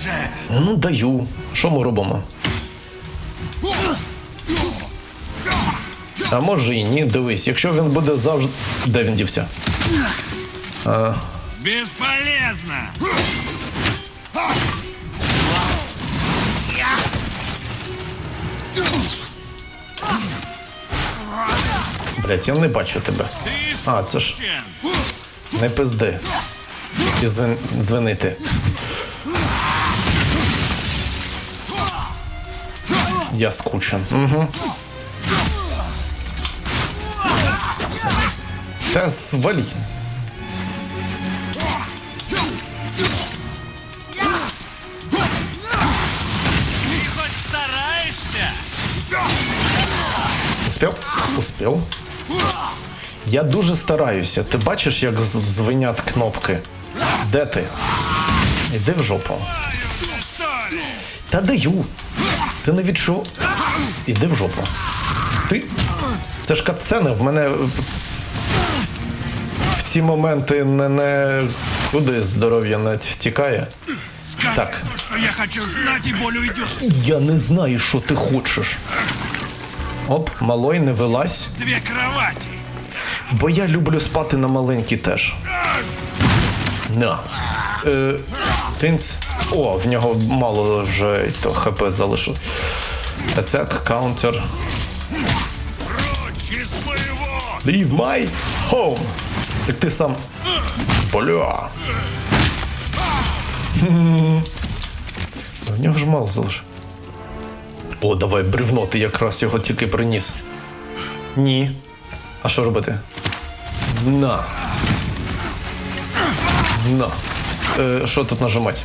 вже. Ну, даю. Що ми робимо? А може і ні, дивись, якщо він буде завжди. Де він дівся? Бесполезно. Блять, я не бачу тебе. А, це ж не пизди. І звин... дзвонити. Я скучен. Угу. Та стараешься? Успів? Успів. Я дуже стараюся. Ти бачиш, як звенять кнопки? Де ти? Іди в жопу. Та даю. Ти не відчув. Іди в жопу. Ти. Це ж катсцени, в мене. В ці моменти не, не куди здоров'я не втікає. Скажи Так. то, что я хочу знать, и боль уйдет. Я не знаю, що ти хочеш. Оп, малой, не вилазь. Две кровати. Бо я люблю спати на маленькій теж. На. Е, тинц. О, в нього мало вже то ХП залишив. Из моего. Leave my home. Так ти сам. Бля. В нього ж мало залишив. О, давай бревно, ти якраз його тільки приніс. Ні. А що робити? На. На. Е, что тут нажимати?